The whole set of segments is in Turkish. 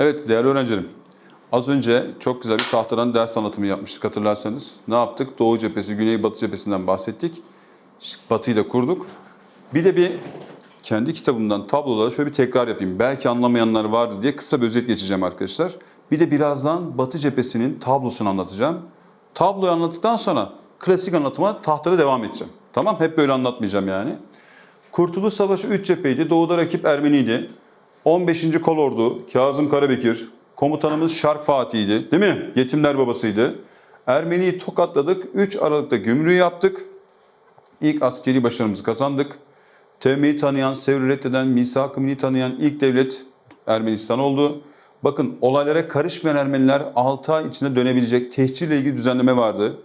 Evet değerli öğrencilerim. Az önce çok güzel bir tahtadan ders anlatımı yapmıştık hatırlarsanız. Ne yaptık? Doğu cephesi, güney batı cephesinden bahsettik. Batıyı da kurduk. Bir de bir kendi kitabımdan tabloları şöyle bir tekrar yapayım. Belki anlamayanlar vardı diye kısa bir özet geçeceğim arkadaşlar. Bir de birazdan batı cephesinin tablosunu anlatacağım. Tabloyu anlattıktan sonra klasik anlatıma tahtada devam edeceğim. Tamam hep böyle anlatmayacağım yani. Kurtuluş Savaşı 3 cepheydi. Doğuda rakip Ermeniydi. 15. Kolordu, Kazım Karabekir, komutanımız Şark Fatih'ydi. Değil mi? Yetimler babasıydı. Ermeni'yi tokatladık. 3 Aralık'ta gümrüğü yaptık. İlk askeri başarımızı kazandık. TM'yi tanıyan, Sevr'i reddeden, misak-ı tanıyan ilk devlet Ermenistan oldu. Bakın olaylara karışmayan Ermeniler 6 ay içinde dönebilecek tehcirle ilgili düzenleme vardı.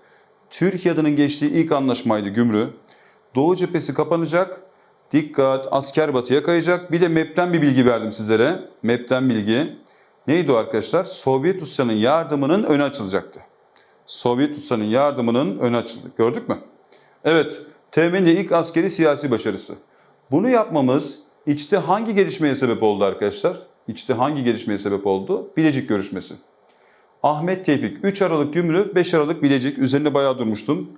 Türkiye adının geçtiği ilk anlaşmaydı Gümrü. Doğu cephesi kapanacak. Dikkat asker batıya kayacak. Bir de MEP'ten bir bilgi verdim sizlere. MEP'ten bilgi. Neydi o arkadaşlar? Sovyet Rusya'nın yardımının önü açılacaktı. Sovyet Rusya'nın yardımının önü açıldı. Gördük mü? Evet. TM'nin ilk askeri siyasi başarısı. Bunu yapmamız içte hangi gelişmeye sebep oldu arkadaşlar? İçte hangi gelişmeye sebep oldu? Bilecik görüşmesi. Ahmet Tevfik 3 Aralık Gümrü 5 Aralık Bilecik üzerinde bayağı durmuştum.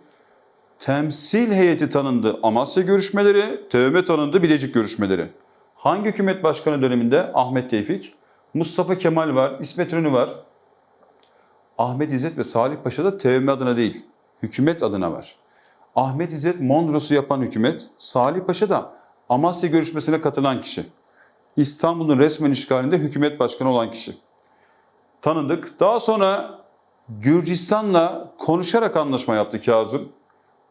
Temsil heyeti tanındı Amasya görüşmeleri, TBMM tanındı Bilecik görüşmeleri. Hangi hükümet başkanı döneminde? Ahmet Tevfik. Mustafa Kemal var, İsmet İnönü var. Ahmet İzzet ve Salih Paşa da TBMM adına değil, hükümet adına var. Ahmet İzzet Mondros'u yapan hükümet, Salih Paşa da Amasya görüşmesine katılan kişi. İstanbul'un resmen işgalinde hükümet başkanı olan kişi. Tanıdık. Daha sonra Gürcistan'la konuşarak anlaşma yaptı Kazım.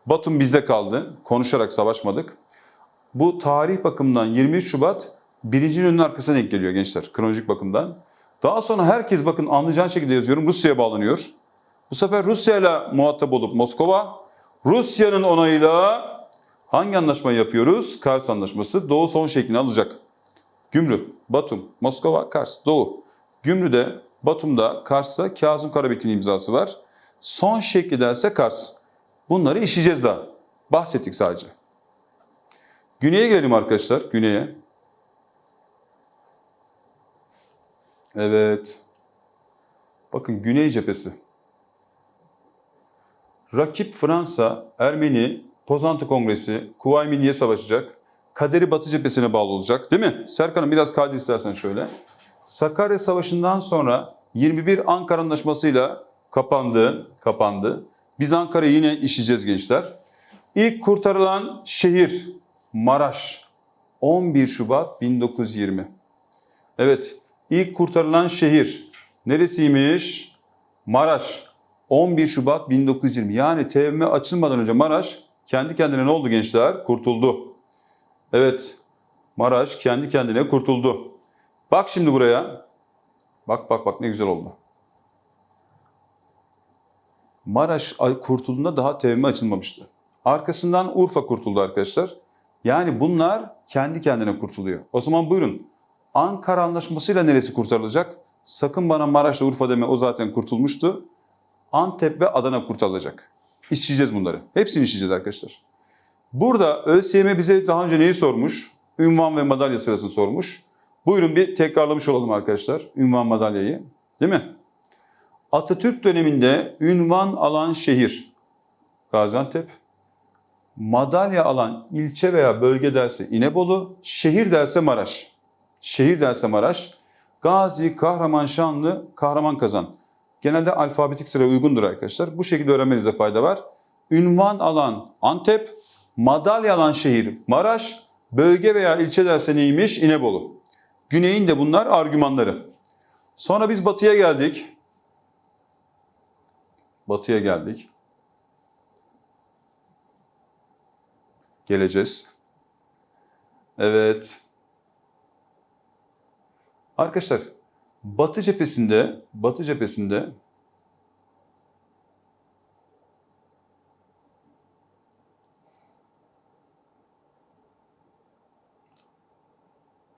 Batum bizde kaldı. Konuşarak savaşmadık. Bu tarih bakımından 23 Şubat birincinin önünün arkasına denk geliyor gençler kronolojik bakımdan. Daha sonra herkes bakın anlayacağın şekilde yazıyorum Rusya'ya bağlanıyor. Bu sefer Rusya ile muhatap olup Moskova, Rusya'nın onayıyla hangi anlaşmayı yapıyoruz? Kars Anlaşması Doğu son şeklini alacak. Gümrü, Batum, Moskova, Kars, Doğu. Gümrü'de, Batum'da, Kars'ta Kazım Karabekir'in imzası var. Son şekli derse Kars. Bunları işleyeceğiz daha. Bahsettik sadece. Güney'e gelelim arkadaşlar. Güney'e. Evet. Bakın Güney cephesi. Rakip Fransa, Ermeni, Pozantı Kongresi, Kuvayi Milliye savaşacak. Kaderi Batı cephesine bağlı olacak. Değil mi? Serkan'ım biraz kadir istersen şöyle. Sakarya Savaşı'ndan sonra 21 Ankara Anlaşması'yla kapandı. kapandı. Biz Ankara'yı yine işleyeceğiz gençler. İlk kurtarılan şehir Maraş. 11 Şubat 1920. Evet, ilk kurtarılan şehir neresiymiş? Maraş. 11 Şubat 1920. Yani TBMM açılmadan önce Maraş kendi kendine ne oldu gençler? Kurtuldu. Evet, Maraş kendi kendine kurtuldu. Bak şimdi buraya. Bak bak bak ne güzel oldu. Maraş kurtulduğunda daha TBMM açılmamıştı. Arkasından Urfa kurtuldu arkadaşlar. Yani bunlar kendi kendine kurtuluyor. O zaman buyurun. Ankara Anlaşması'yla neresi kurtarılacak? Sakın bana Maraş'la Urfa deme o zaten kurtulmuştu. Antep ve Adana kurtarılacak. İşleyeceğiz bunları. Hepsini işleyeceğiz arkadaşlar. Burada ÖSYM bize daha önce neyi sormuş? Ünvan ve madalya sırasını sormuş. Buyurun bir tekrarlamış olalım arkadaşlar. Ünvan madalyayı. Değil mi? Atatürk döneminde ünvan alan şehir Gaziantep, madalya alan ilçe veya bölge derse İnebolu, şehir derse Maraş. Şehir derse Maraş, Gazi, Kahraman, Şanlı, Kahraman Kazan. Genelde alfabetik sıra uygundur arkadaşlar. Bu şekilde öğrenmenizde fayda var. Ünvan alan Antep, madalya alan şehir Maraş, bölge veya ilçe derse neymiş? İnebolu. Güneyin de bunlar argümanları. Sonra biz batıya geldik. Batıya geldik. Geleceğiz. Evet. Arkadaşlar, Batı cephesinde, Batı cephesinde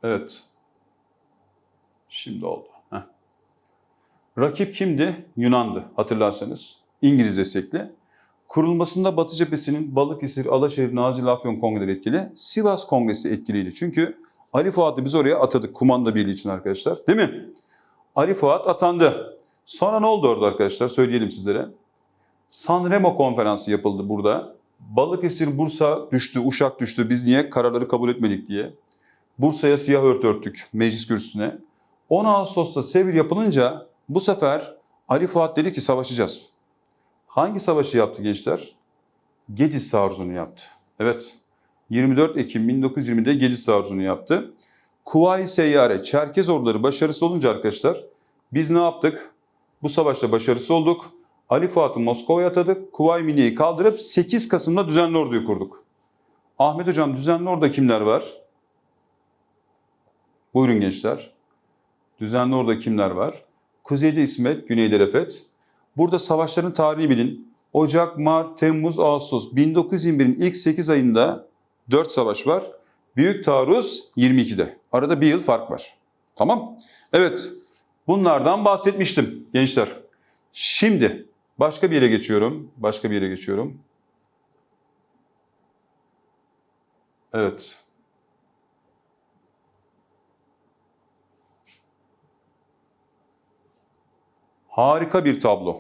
Evet. Şimdi oldu. Rakip kimdi? Yunan'dı hatırlarsanız. İngiliz destekli. Kurulmasında Batı cephesinin Balıkesir, Alaşehir, Nazilli, Afyon kongreleri etkili. Sivas kongresi etkiliydi. Çünkü Ali Fuat'ı biz oraya atadık kumanda birliği için arkadaşlar. Değil mi? Ali Fuat atandı. Sonra ne oldu orada arkadaşlar? Söyleyelim sizlere. Sanremo konferansı yapıldı burada. Balıkesir, Bursa düştü, Uşak düştü. Biz niye kararları kabul etmedik diye. Bursa'ya siyah ört örttük meclis kürsüsüne. 10 Ağustos'ta Sevil yapılınca bu sefer Ali Fuat dedi ki savaşacağız. Hangi savaşı yaptı gençler? Gediz taarruzunu yaptı. Evet. 24 Ekim 1920'de Gediz taarruzunu yaptı. Kuvayi Seyyare, Çerkez orduları başarısız olunca arkadaşlar biz ne yaptık? Bu savaşta başarısız olduk. Ali Fuat'ı Moskova'ya atadık. Kuvayi Milliye'yi kaldırıp 8 Kasım'da düzenli orduyu kurduk. Ahmet Hocam düzenli orada kimler var? Buyurun gençler. Düzenli orada kimler var? Kuzeyde İsmet, güneyde Refet. Burada savaşların tarihi bilin. Ocak, Mart, Temmuz, Ağustos 1921'in ilk 8 ayında 4 savaş var. Büyük taarruz 22'de. Arada bir yıl fark var. Tamam? Evet. Bunlardan bahsetmiştim gençler. Şimdi başka bir yere geçiyorum. Başka bir yere geçiyorum. Evet. Harika bir tablo.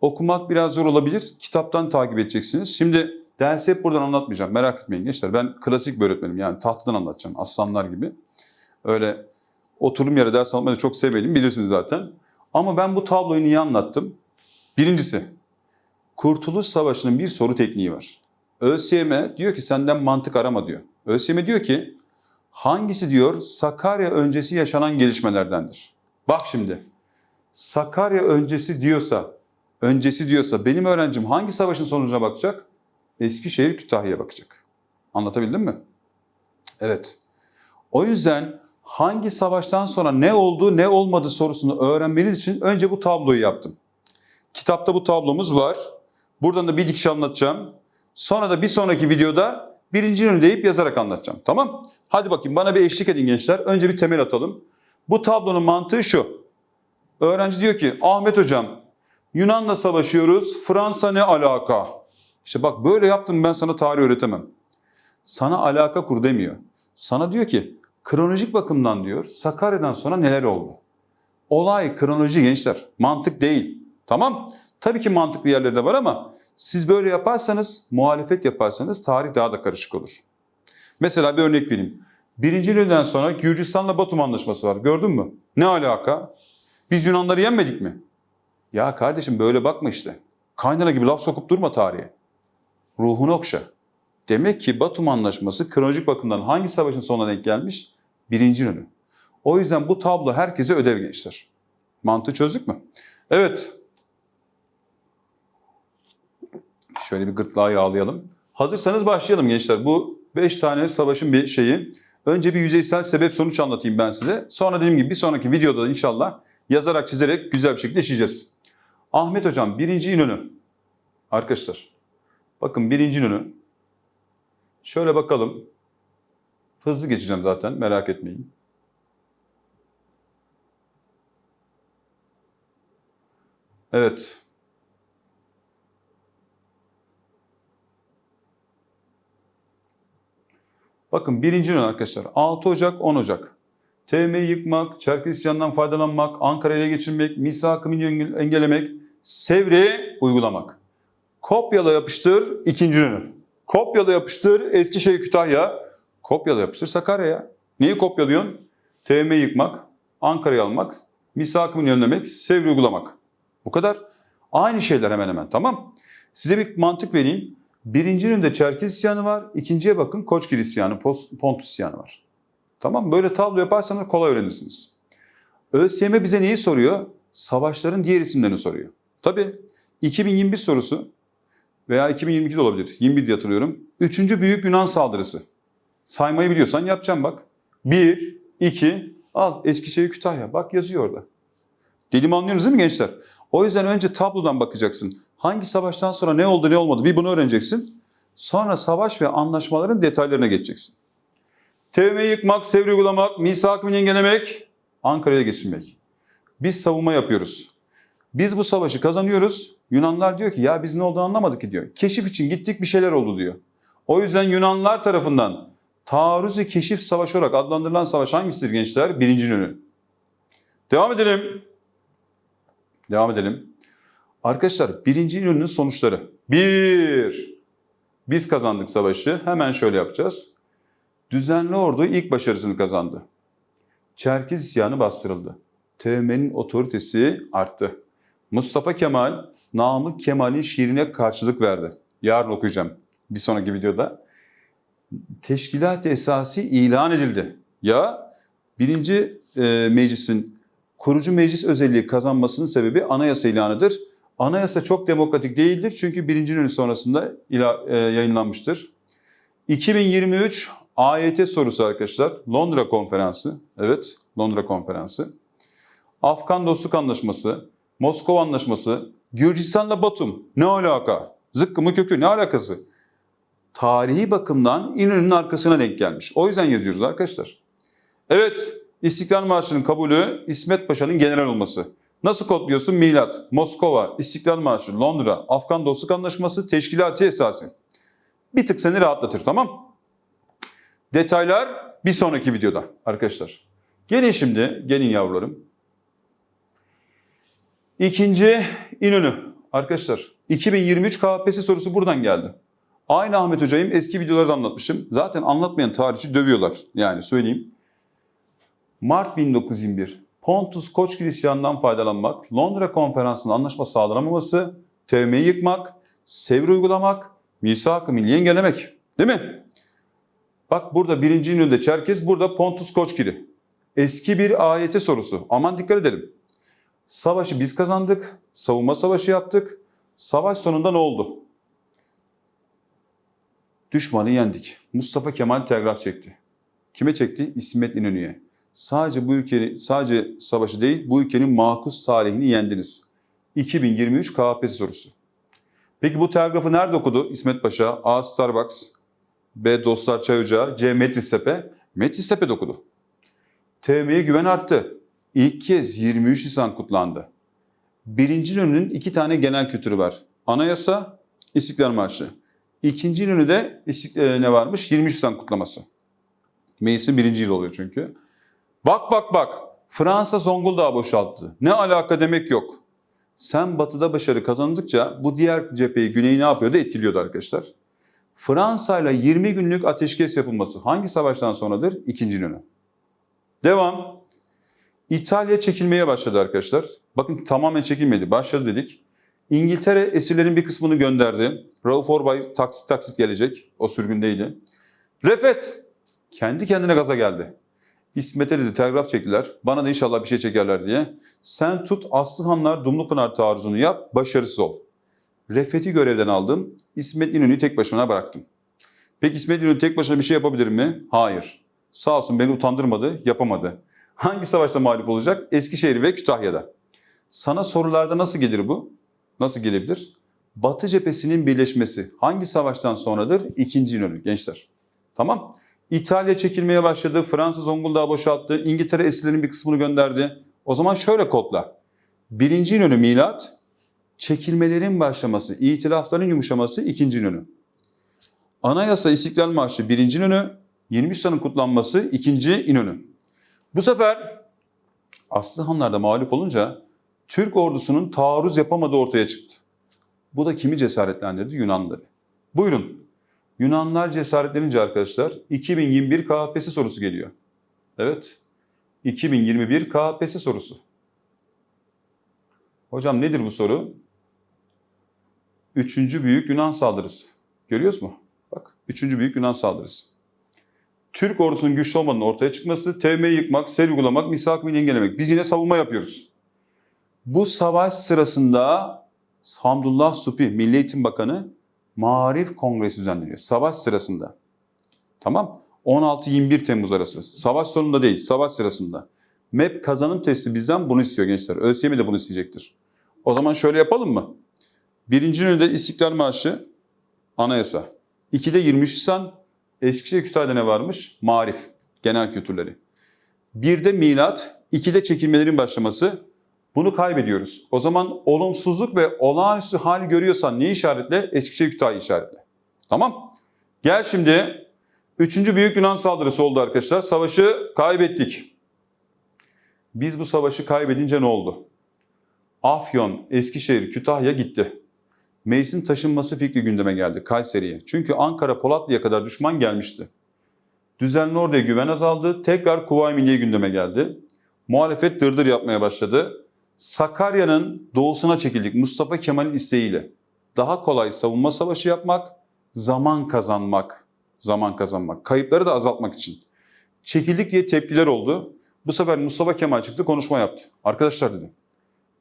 Okumak biraz zor olabilir. Kitaptan takip edeceksiniz. Şimdi dersi hep buradan anlatmayacağım. Merak etmeyin gençler. Ben klasik bir öğretmenim. Yani tahtadan anlatacağım. Aslanlar gibi. Öyle oturum yere ders anlatmayı çok sevmedim. Bilirsiniz zaten. Ama ben bu tabloyu niye anlattım? Birincisi, Kurtuluş Savaşı'nın bir soru tekniği var. ÖSYM diyor ki senden mantık arama diyor. ÖSYM diyor ki hangisi diyor Sakarya öncesi yaşanan gelişmelerdendir. Bak şimdi Sakarya öncesi diyorsa, öncesi diyorsa benim öğrencim hangi savaşın sonucuna bakacak? Eskişehir Kütahya'ya bakacak. Anlatabildim mi? Evet. O yüzden hangi savaştan sonra ne oldu ne olmadı sorusunu öğrenmeniz için önce bu tabloyu yaptım. Kitapta bu tablomuz var. Buradan da bir dikiş anlatacağım. Sonra da bir sonraki videoda birinci ünlü deyip yazarak anlatacağım. Tamam? Hadi bakayım bana bir eşlik edin gençler. Önce bir temel atalım. Bu tablonun mantığı şu. Öğrenci diyor ki Ahmet hocam Yunan'la savaşıyoruz. Fransa ne alaka? İşte bak böyle yaptım ben sana tarih öğretemem. Sana alaka kur demiyor. Sana diyor ki kronolojik bakımdan diyor Sakarya'dan sonra neler oldu? Olay kronoloji gençler. Mantık değil. Tamam? Tabii ki mantıklı yerleri de var ama siz böyle yaparsanız, muhalefet yaparsanız tarih daha da karışık olur. Mesela bir örnek vereyim. Birinci Yıldan sonra Gürcistan'la Batum Anlaşması var. Gördün mü? Ne alaka? Biz Yunanları yenmedik mi? Ya kardeşim böyle bakma işte. Kaynana gibi laf sokup durma tarihe. Ruhunu okşa. Demek ki Batum Anlaşması kronolojik bakımdan hangi savaşın sonuna denk gelmiş? Birinci önü. O yüzden bu tablo herkese ödev gençler. Mantığı çözdük mü? Evet. Şöyle bir gırtlağı yağlayalım. Hazırsanız başlayalım gençler. Bu 5 tane savaşın bir şeyi. Önce bir yüzeysel sebep sonuç anlatayım ben size. Sonra dediğim gibi bir sonraki videoda da inşallah yazarak çizerek güzel bir şekilde işleyeceğiz. Ahmet Hocam birinci İnönü. Arkadaşlar bakın birinci İnönü. Şöyle bakalım. Hızlı geçeceğim zaten merak etmeyin. Evet. Bakın birinci İnönü arkadaşlar 6 Ocak 10 Ocak. TM'yi yıkmak, Çerkez faydalanmak, Ankara'ya geçirmek, misak-ı engellemek, Sevre'ye uygulamak. Kopyala yapıştır ikinci ünlü. Kopyala yapıştır Eskişehir Kütahya. Kopyala yapıştır Sakarya'ya. Neyi kopyalıyorsun? TM'yi yıkmak, Ankara'yı almak, misak-ı önlemek, Sevre uygulamak. Bu kadar. Aynı şeyler hemen hemen tamam. Size bir mantık vereyim. Birincinin de Çerkez isyanı var. İkinciye bakın Koçgir isyanı, Pontus isyanı var. Tamam Böyle tablo yaparsanız kolay öğrenirsiniz. ÖSYM bize neyi soruyor? Savaşların diğer isimlerini soruyor. Tabii 2021 sorusu veya 2022 de olabilir. 21 diye hatırlıyorum. Üçüncü büyük Yunan saldırısı. Saymayı biliyorsan yapacağım bak. 1, 2, al Eskişehir Kütahya. Bak yazıyor orada. Dediğimi anlıyorsunuz değil mi gençler? O yüzden önce tablodan bakacaksın. Hangi savaştan sonra ne oldu ne olmadı bir bunu öğreneceksin. Sonra savaş ve anlaşmaların detaylarına geçeceksin. TVM'yi yıkmak, Sevri uygulamak, misak-ı engellemek, Ankara'ya geçirmek. Biz savunma yapıyoruz. Biz bu savaşı kazanıyoruz. Yunanlar diyor ki ya biz ne olduğunu anlamadık ki diyor. Keşif için gittik bir şeyler oldu diyor. O yüzden Yunanlar tarafından taarruzi keşif savaşı olarak adlandırılan savaş hangisidir gençler? Birinci önü. Devam edelim. Devam edelim. Arkadaşlar birinci İnönü'nün sonuçları. Bir, biz kazandık savaşı. Hemen şöyle yapacağız. Düzenli ordu ilk başarısını kazandı. Çerkez isyanı bastırıldı. TM'nin otoritesi arttı. Mustafa Kemal, Namık Kemal'in şiirine karşılık verdi. Yarın okuyacağım bir sonraki videoda. Teşkilat-ı esası ilan edildi. Ya birinci e, meclisin kurucu meclis özelliği kazanmasının sebebi anayasa ilanıdır. Anayasa çok demokratik değildir çünkü birinci İnönü sonrasında ila, e, yayınlanmıştır. 2023 AYT sorusu arkadaşlar. Londra konferansı. Evet, Londra konferansı. Afgan Dostluk Anlaşması, Moskova Anlaşması, Gürcistan'la Batum. Ne alaka? Zıkkı mı kökü ne alakası? Tarihi bakımdan İnönü'nün arkasına denk gelmiş. O yüzden yazıyoruz arkadaşlar. Evet, İstiklal Marşı'nın kabulü İsmet Paşa'nın general olması. Nasıl kodluyorsun? Milat, Moskova, İstiklal Marşı, Londra, Afgan Dostluk Anlaşması, Teşkilatı Esası. Bir tık seni rahatlatır tamam? Detaylar bir sonraki videoda arkadaşlar. Gelin şimdi, gelin yavrularım. İkinci İnönü. Arkadaşlar 2023 KPSS sorusu buradan geldi. Aynı Ahmet Hoca'yım eski videolarda anlatmışım. Zaten anlatmayan tarihçi dövüyorlar yani söyleyeyim. Mart 1921 Pontus Koçgil isyanından faydalanmak, Londra Konferansı'nın anlaşma sağlanamaması, TVM'yi yıkmak, Sevr uygulamak, misak-ı milliyi engellemek. Değil mi? Bak burada birinci İnönü'de Çerkez, burada Pontus Koçgil'i. Eski bir ayete sorusu. Aman dikkat edelim. Savaşı biz kazandık, savunma savaşı yaptık. Savaş sonunda ne oldu? Düşmanı yendik. Mustafa Kemal telgraf çekti. Kime çekti? İsmet İnönü'ye. Sadece bu ülkenin sadece savaşı değil, bu ülkenin makus tarihini yendiniz. 2023 KPSS sorusu. Peki bu telgrafı nerede okudu İsmet Paşa? A. Starbucks, B. Dostlar Çay Ocağı, C. Metristepe. Metristepe'de okudu. TM'ye güven arttı. İlk kez 23 Nisan kutlandı. Birinci İnönü'nün iki tane genel kültürü var. Anayasa, İstiklal Marşı. İkinci İnönü'de istik- e, ne varmış? 23 Nisan kutlaması. Meclisin birinci yıl oluyor çünkü. Bak bak bak. Fransa Zonguldak'ı boşalttı. Ne alaka demek yok. Sen batıda başarı kazandıkça bu diğer cepheyi güneyi ne yapıyordu? Etkiliyordu arkadaşlar. Fransa ile 20 günlük ateşkes yapılması hangi savaştan sonradır? İkinci İnönü. Devam. İtalya çekilmeye başladı arkadaşlar. Bakın tamamen çekilmedi. Başladı dedik. İngiltere esirlerin bir kısmını gönderdi. Rauf Orbay taksit taksit gelecek. O sürgündeydi. Refet kendi kendine gaza geldi. İsmet'e dedi telgraf çektiler. Bana da inşallah bir şey çekerler diye. Sen tut Aslıhanlar Dumlupınar taarruzunu yap, başarısız ol. Refet'i görevden aldım. İsmet İnönü'yü tek başına bıraktım. Peki İsmet İnönü tek başına bir şey yapabilir mi? Hayır. Sağ olsun beni utandırmadı, yapamadı. Hangi savaşta mağlup olacak? Eskişehir ve Kütahya'da. Sana sorularda nasıl gelir bu? Nasıl gelebilir? Batı cephesinin birleşmesi hangi savaştan sonradır? İkinci İnönü gençler. Tamam. İtalya çekilmeye başladı, Fransa Zonguldak'ı boşalttı, İngiltere esirlerin bir kısmını gönderdi. O zaman şöyle kodla. Birinci İnönü milat, çekilmelerin başlaması, itilafların yumuşaması ikinci İnönü. Anayasa İstiklal Marşı birinci İnönü, 23 Nisan'ın kutlanması ikinci İnönü. Bu sefer Aslıhanlar'da mağlup olunca Türk ordusunun taarruz yapamadığı ortaya çıktı. Bu da kimi cesaretlendirdi? Yunanlıları. Buyurun. Yunanlar cesaretlenince arkadaşlar 2021 KPSS sorusu geliyor. Evet. 2021 KPSS sorusu. Hocam nedir bu soru? Üçüncü büyük Yunan saldırısı. Görüyoruz mu? Bak, üçüncü büyük Yunan saldırısı. Türk ordusunun güçlü olmadığının ortaya çıkması, TM'yi yıkmak, sel uygulamak, milli engellemek. Biz yine savunma yapıyoruz. Bu savaş sırasında Hamdullah Supi, Milli Eğitim Bakanı Marif Kongresi düzenleniyor. Savaş sırasında. Tamam. 16-21 Temmuz arası. Savaş sonunda değil, savaş sırasında. MEP kazanım testi bizden bunu istiyor gençler. ÖSYM de bunu isteyecektir. O zaman şöyle yapalım mı? Birinci önünde İstiklal Marşı, anayasa. İkide 23 Nisan, Eskişehir Kütahya'da ne varmış? Marif, genel kültürleri. Bir de milat, ikide çekilmelerin başlaması. Bunu kaybediyoruz. O zaman olumsuzluk ve olağanüstü hal görüyorsan ne işaretle? Eskişehir Kütahya işaretle. Tamam. Gel şimdi. Üçüncü Büyük Yunan saldırısı oldu arkadaşlar. Savaşı kaybettik. Biz bu savaşı kaybedince ne oldu? Afyon, Eskişehir, Kütahya gitti. Meclisin taşınması fikri gündeme geldi Kayseri'ye. Çünkü Ankara, Polatlı'ya kadar düşman gelmişti. Düzenli orduya güven azaldı. Tekrar Kuvayi Milliye gündeme geldi. Muhalefet dırdır yapmaya başladı. Sakarya'nın doğusuna çekildik Mustafa Kemal'in isteğiyle. Daha kolay savunma savaşı yapmak, zaman kazanmak, zaman kazanmak, kayıpları da azaltmak için. Çekildik diye tepkiler oldu. Bu sefer Mustafa Kemal çıktı konuşma yaptı. Arkadaşlar dedi.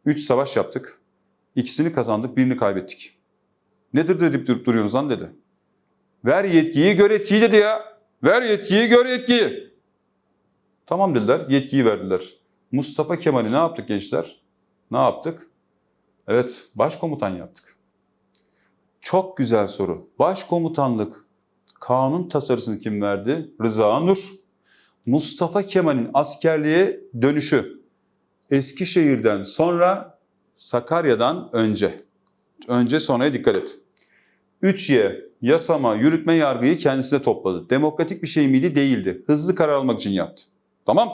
Üç savaş yaptık. İkisini kazandık, birini kaybettik. Nedir dedip durup duruyoruz lan dedi. Ver yetkiyi, gör etkiyi dedi ya. Ver yetkiyi, gör etkiyi. Tamam dediler, yetkiyi verdiler. Mustafa Kemal'i ne yaptık gençler? Ne yaptık? Evet, başkomutan yaptık. Çok güzel soru. Başkomutanlık kanun tasarısını kim verdi? Rıza Nur. Mustafa Kemal'in askerliğe dönüşü Eskişehir'den sonra Sakarya'dan önce. Önce sonraya dikkat et. 3Y yasama, yürütme yargıyı kendisine topladı. Demokratik bir şey miydi? Değildi. Hızlı karar almak için yaptı. Tamam?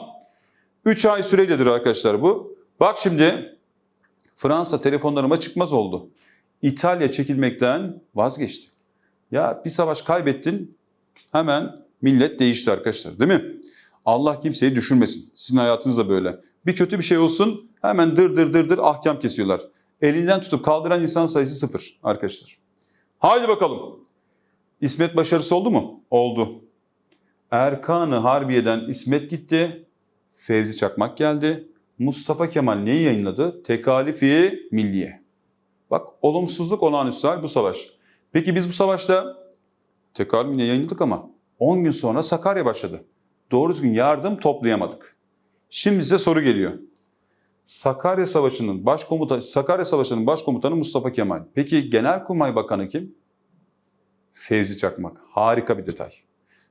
3 ay süreyledir arkadaşlar bu. Bak şimdi Fransa telefonlarıma çıkmaz oldu. İtalya çekilmekten vazgeçti. Ya bir savaş kaybettin hemen millet değişti arkadaşlar değil mi? Allah kimseyi düşürmesin. Sizin hayatınız da böyle. Bir kötü bir şey olsun hemen dır dır dır dır ahkam kesiyorlar. Elinden tutup kaldıran insan sayısı sıfır arkadaşlar. Haydi bakalım. İsmet başarısı oldu mu? Oldu. Erkan-ı Harbiye'den İsmet gitti. Fevzi Çakmak geldi. Mustafa Kemal neyi yayınladı? Tekalifi Milliye. Bak olumsuzluk olağanüstü hal bu savaş. Peki biz bu savaşta Tekalifi Milliye yayınladık ama 10 gün sonra Sakarya başladı. Doğru düzgün yardım toplayamadık. Şimdi size soru geliyor. Sakarya Savaşı'nın başkomutanı Sakarya Savaşı'nın başkomutanı Mustafa Kemal. Peki Genelkurmay Bakanı kim? Fevzi Çakmak. Harika bir detay.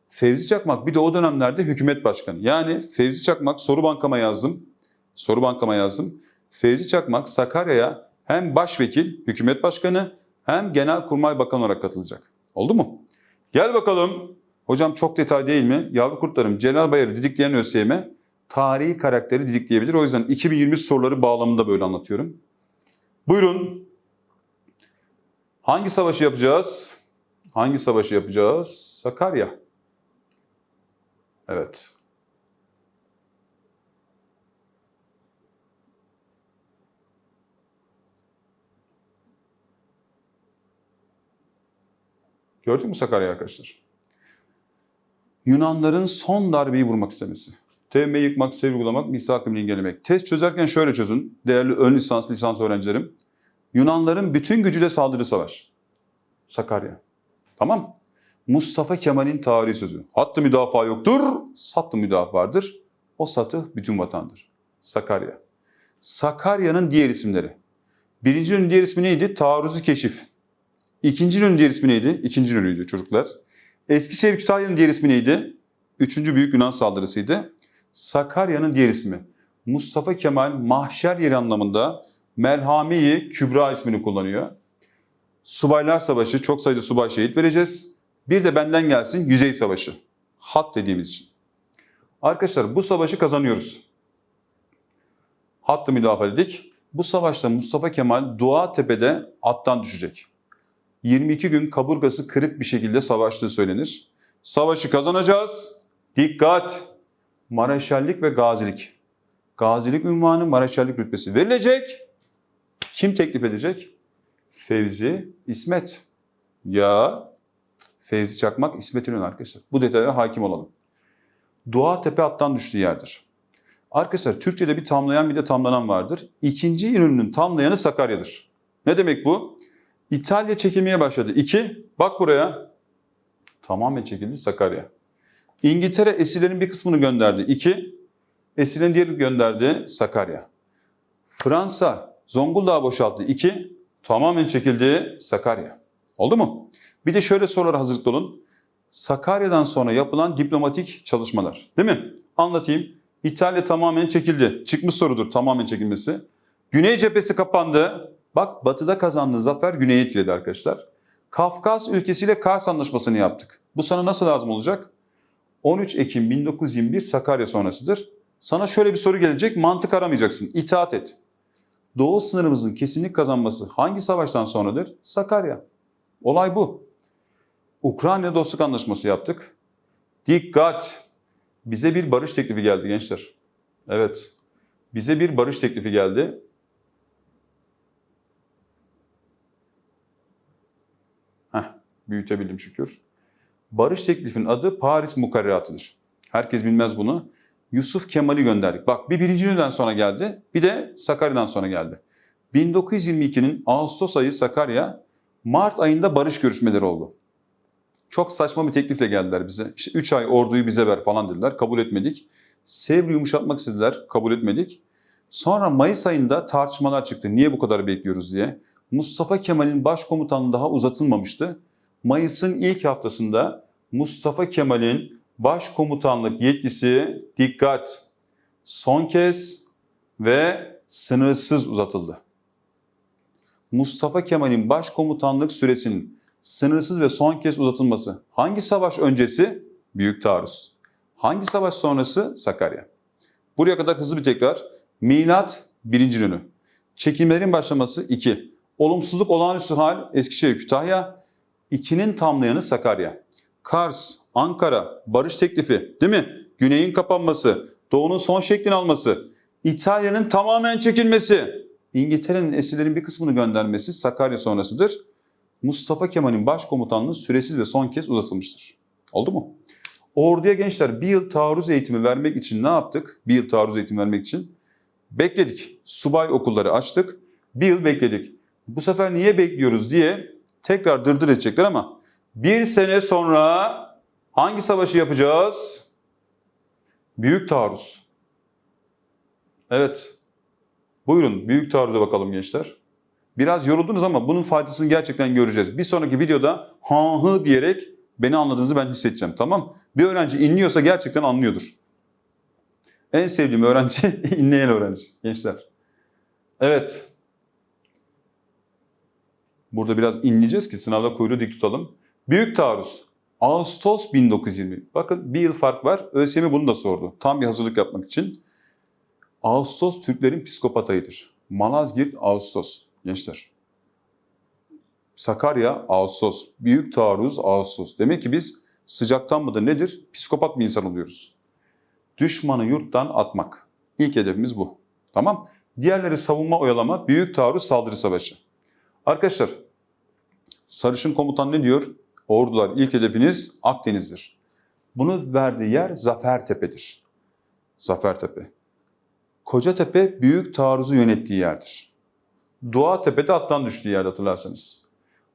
Fevzi Çakmak bir de o dönemlerde hükümet başkanı. Yani Fevzi Çakmak soru bankama yazdım. Soru bankama yazdım. Fevzi Çakmak Sakarya'ya hem başvekil, hükümet başkanı hem genelkurmay bakanı olarak katılacak. Oldu mu? Gel bakalım. Hocam çok detay değil mi? Yavru kurtlarım Celal Bayar'ı didikleyen ÖSYM tarihi karakteri didikleyebilir. O yüzden 2020 soruları bağlamında böyle anlatıyorum. Buyurun. Hangi savaşı yapacağız? Hangi savaşı yapacağız? Sakarya. Evet. Gördük mü Sakarya arkadaşlar? Yunanların son darbeyi vurmak istemesi. TM yıkmak, sev uygulamak, misak-ı. Test çözerken şöyle çözün. Değerli ön lisans, lisans öğrencilerim. Yunanların bütün gücüyle saldırı savaş. Sakarya. Tamam. Mustafa Kemal'in tarihi sözü. Hattı müdafaa yoktur, sattı müdafaa vardır. O satı bütün vatandır. Sakarya. Sakarya'nın diğer isimleri. Birincinin diğer ismi neydi? Taarruzu keşif. İkincinin diğer ismi neydi? İkinci ünlüydü çocuklar. Eskişehir Kütahya'nın diğer ismi neydi? Üçüncü büyük Yunan saldırısıydı. Sakarya'nın diğer ismi. Mustafa Kemal mahşer yeri anlamında Melhami-i Kübra ismini kullanıyor. Subaylar Savaşı çok sayıda subay şehit vereceğiz. Bir de benden gelsin Yüzey Savaşı. Hat dediğimiz için. Arkadaşlar bu savaşı kazanıyoruz. Hattı müdafaa edik. Bu savaşta Mustafa Kemal Dua Tepe'de attan düşecek. 22 gün kaburgası kırık bir şekilde savaştığı söylenir. Savaşı kazanacağız. Dikkat! Mareşallik ve gazilik. Gazilik ünvanı, mareşallik rütbesi verilecek. Kim teklif edecek? Fevzi İsmet. Ya Fevzi Çakmak İsmet İnönü arkadaşlar. Bu detaya hakim olalım. Dua Tepe attan düştüğü yerdir. Arkadaşlar Türkçe'de bir tamlayan bir de tamlanan vardır. İkinci İnönü'nün tamlayanı Sakarya'dır. Ne demek bu? İtalya çekilmeye başladı. İki, bak buraya. Tamamen çekildi Sakarya. İngiltere esirlerin bir kısmını gönderdi. İki, esirlerin diğerini gönderdi Sakarya. Fransa Zonguldak'ı boşalttı. İki, tamamen çekildi Sakarya. Oldu mu? Bir de şöyle sorulara hazırlıklı olun. Sakarya'dan sonra yapılan diplomatik çalışmalar. Değil mi? Anlatayım. İtalya tamamen çekildi. Çıkmış sorudur tamamen çekilmesi. Güney cephesi kapandı. Bak batıda kazandığı zafer güneyi etkiledi arkadaşlar. Kafkas ülkesiyle Kars Anlaşması'nı yaptık. Bu sana nasıl lazım olacak? 13 Ekim 1921 Sakarya sonrasıdır. Sana şöyle bir soru gelecek, mantık aramayacaksın. İtaat et. Doğu sınırımızın kesinlik kazanması hangi savaştan sonradır? Sakarya. Olay bu. Ukrayna dostluk anlaşması yaptık. Dikkat! Bize bir barış teklifi geldi gençler. Evet. Bize bir barış teklifi geldi. Büyütebildim şükür. Barış teklifinin adı Paris Mukarreratı'dır. Herkes bilmez bunu. Yusuf Kemal'i gönderdik. Bak bir birinci neden sonra geldi, bir de Sakarya'dan sonra geldi. 1922'nin Ağustos ayı Sakarya, Mart ayında barış görüşmeleri oldu. Çok saçma bir teklifle geldiler bize. İşte 3 ay orduyu bize ver falan dediler. Kabul etmedik. Sevr'i yumuşatmak istediler. Kabul etmedik. Sonra Mayıs ayında tartışmalar çıktı. Niye bu kadar bekliyoruz diye. Mustafa Kemal'in başkomutanlığı daha uzatılmamıştı. Mayıs'ın ilk haftasında Mustafa Kemal'in başkomutanlık yetkisi dikkat son kez ve sınırsız uzatıldı. Mustafa Kemal'in başkomutanlık süresinin sınırsız ve son kez uzatılması hangi savaş öncesi? Büyük taarruz. Hangi savaş sonrası? Sakarya. Buraya kadar hızlı bir tekrar. Milat birinci dönü. Çekimlerin başlaması 2. Olumsuzluk olağanüstü hal Eskişehir Kütahya. 2'nin tamlayanı Sakarya. Kars, Ankara, barış teklifi değil mi? Güneyin kapanması, doğunun son şeklini alması, İtalya'nın tamamen çekilmesi, İngiltere'nin esirlerin bir kısmını göndermesi Sakarya sonrasıdır. Mustafa Kemal'in başkomutanlığı süresiz ve son kez uzatılmıştır. Oldu mu? Orduya gençler bir yıl taarruz eğitimi vermek için ne yaptık? Bir yıl taarruz eğitimi vermek için bekledik. Subay okulları açtık. Bir yıl bekledik. Bu sefer niye bekliyoruz diye tekrar dırdır edecekler ama bir sene sonra hangi savaşı yapacağız? Büyük taarruz. Evet. Buyurun büyük taarruza bakalım gençler. Biraz yoruldunuz ama bunun faydasını gerçekten göreceğiz. Bir sonraki videoda ha hı diyerek beni anladığınızı ben hissedeceğim tamam. Bir öğrenci inliyorsa gerçekten anlıyordur. En sevdiğim öğrenci inleyen öğrenci gençler. Evet. Burada biraz inleyeceğiz ki sınavda kuyruğu dik tutalım. Büyük taarruz. Ağustos 1920. Bakın bir yıl fark var. ÖSYM bunu da sordu. Tam bir hazırlık yapmak için. Ağustos Türklerin psikopat ayıdır. Malazgirt Ağustos. Gençler. Sakarya Ağustos. Büyük taarruz Ağustos. Demek ki biz sıcaktan mıdır nedir? Psikopat bir insan oluyoruz. Düşmanı yurttan atmak. İlk hedefimiz bu. Tamam. Diğerleri savunma oyalama, büyük taarruz saldırı savaşı. Arkadaşlar sarışın komutan ne diyor? Ordular ilk hedefiniz Akdeniz'dir. Bunu verdiği yer Zafertepe'dir. Zafertepe. Kocatepe büyük taarruzu yönettiği yerdir. Doğatepe'de attan düştüğü yerde hatırlarsanız.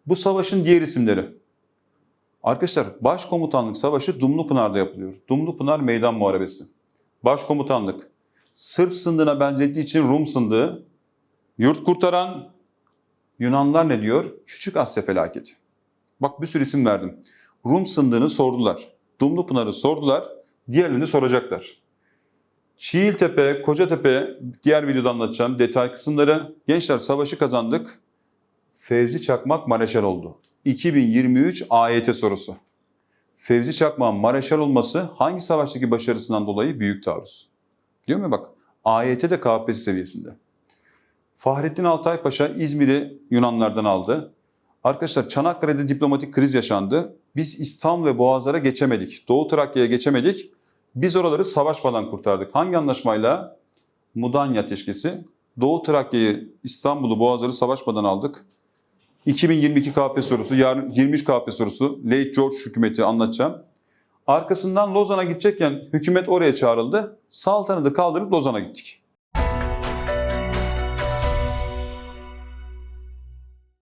Bu savaşın diğer isimleri. Arkadaşlar Başkomutanlık Savaşı Dumlupınar'da yapılıyor. Dumlupınar Meydan Muharebesi. Başkomutanlık. Sırp sındığına benzettiği için Rum sındığı. Yurt kurtaran Yunanlar ne diyor? Küçük Asya felaketi. Bak bir sürü isim verdim. Rum sındığını sordular. Dumlupınar'ı sordular. Diğerlerini soracaklar. Çiğiltepe, Kocatepe diğer videoda anlatacağım detay kısımları. Gençler savaşı kazandık. Fevzi Çakmak Mareşal oldu. 2023 AYT sorusu. Fevzi Çakmak'ın Mareşal olması hangi savaştaki başarısından dolayı büyük taarruz? Diyor mu bak? AYT de KPSS seviyesinde. Fahrettin Altay Paşa İzmir'i Yunanlardan aldı. Arkadaşlar Çanakkale'de diplomatik kriz yaşandı. Biz İstanbul ve Boğazlara geçemedik. Doğu Trakya'ya geçemedik. Biz oraları savaşmadan kurtardık. Hangi anlaşmayla? Mudanya Ateşkesi. Doğu Trakya'yı, İstanbul'u, Boğazları savaşmadan aldık. 2022 KP sorusu, yarın 23 KP sorusu, Late George hükümeti anlatacağım. Arkasından Lozan'a gidecekken hükümet oraya çağrıldı. Saltanatı kaldırıp Lozan'a gittik.